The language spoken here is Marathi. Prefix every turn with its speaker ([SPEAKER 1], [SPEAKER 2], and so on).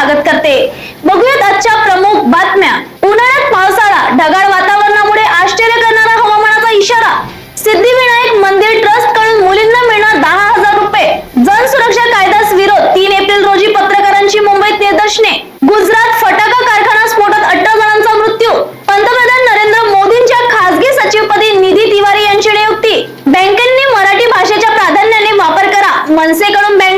[SPEAKER 1] स्वागत करते. बघूयात आजच्या प्रमुख बातम्या. उन्हाळ्यात पावसाळा ढगाळ वातावरणामुळे आश्चर्य करणारा हवामानाचा इशारा. सिद्धिविनायक मंदिर ट्रस्टकडून मुलींना मिळणार दहा हजार रुपये. जन सुरक्षा कायद्यास विरोध तीन एप्रिल रोजी पत्रकारांची मुंबईत निदर्शने. गुजरात फटाका कारखाना स्फोटात अठरा जणांचा मृत्यू. पंतप्रधान नरेंद्र मोदींच्या खासगी सचिवपदी निधी तिवारी यांची नियुक्ती. बँकेने मराठी भाषेच्या प्राधान्याने वापर करा. मनसेकडून बँक